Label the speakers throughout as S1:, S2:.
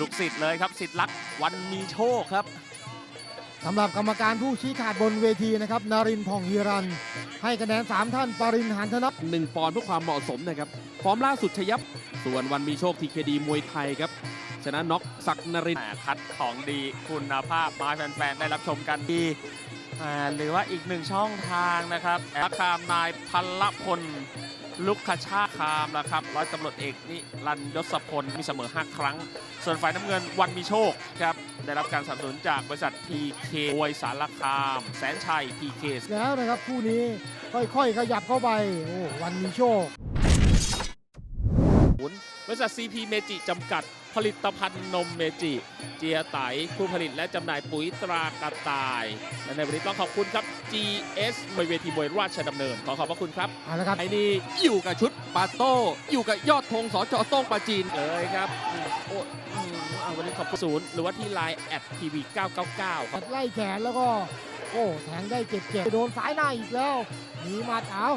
S1: ลูกศิษย์เลยครับศิษย์ลักษณ์วันมีโชคครับ
S2: สำหรับกรรมการผู้ชี้ขาดบนเวทีนะครับนารินทร์ผ่องฮีรัน ให้คะแนน 3 ท่าน ปรินหันธน
S3: หนึ่งปอนด์เพื่อความเหมาะสมนะครับ ฟอร์มล่าสุดชยับ ส่วนวันมีโชคทีเคดีมวยไทยครับ ชนะน็อกศักดิ์นรินทร์
S1: แหมคัดของดีคุณภาพมาให้แฟน ๆ ได้รับชมกันดี อ่าหรือว่าอีกหนึ่งช่องทางนะครับแอดคามนายพัลลพลลุกขชาคามนะครับร้อยตำรวจเอกนิรันยศพลมีเสมอ 5 ครั้ง ส่วนฝ่ายน้ำเงินวันมีโชคครับได้รับการสนับสนุนจากบริษัท TK มวยสารคาม แสนชัย TK
S2: แล้วนะครับคู่นี้ค่อยๆ ขยับเข้าไปโอ้วันมีโชค
S1: บริษัท CP เมจิจำกัด ผลิตภัณฑ์นมเมจิ เจียไตผู้ผลิตและจำหน่ายปุ๋ยตรากระต่าย และในวันนี้ต้องขอบคุณครับ GS มวยเวทีมวยราชดำเนิน ขอขอบพระคุณครับ
S2: เอาละครับ
S3: ไอ้นี่อยู่กับชุดปาโต้ อยู่กับยอดธงสจโต้งปาจีน
S1: เลยครับอืมโอ้อืมเอาวันนี้ขอบคุณศูนย์หรือว่าที่ Line แอดทีวี999 ครับ
S2: ไล่แขนแล้วก็ โอ้แทงได้เจ็บๆโดนซ้ายหน้าอีกแล้ว มีหมัดเอา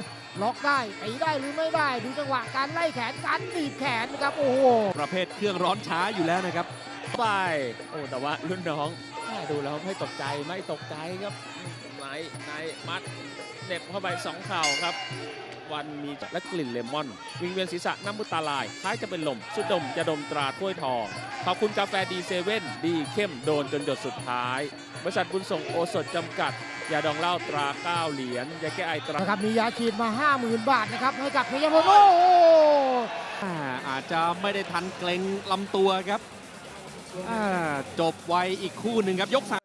S2: ล็อกได้ตีได้หรือไม่ได้ ดูจังหวะการไล่แขนการหนีบแขนนะครับโอ้โห
S3: ประเภทเครื่องร้อนช้าอยู่แล้วนะครับ
S1: ไปโอ้แต่ว่ารุ่นน้องแม่ดูแล้วไม่ตกใจไม่ตกใจครับไหนไหนมัดเหน็บเข้าไปสองเข่าครับ วันมีและกลิ่นเลมอน วิงเวียนศีรษะน้ำมุตาลายคล้ายจะเป็นลม สุดดมจะดมตราถ้วยทอง ขอบคุณกาแฟดีเซเว่นดีเข้มโดนจนหยดสุดท้าย บริษัทบุญส่งโอสถจำกัดยาดองเหล้าตราเก้าเหรียญยาแก้ไอตรา
S2: นะครับมียาฉีดมา 50,000 บาทนะครับให้กับพยาพลโอ้โห
S3: อ่าอาจจะไม่ได้ทันเกรงลำตัวครับอ่าจบไวอีกคู่หนึ่งครับยกสาม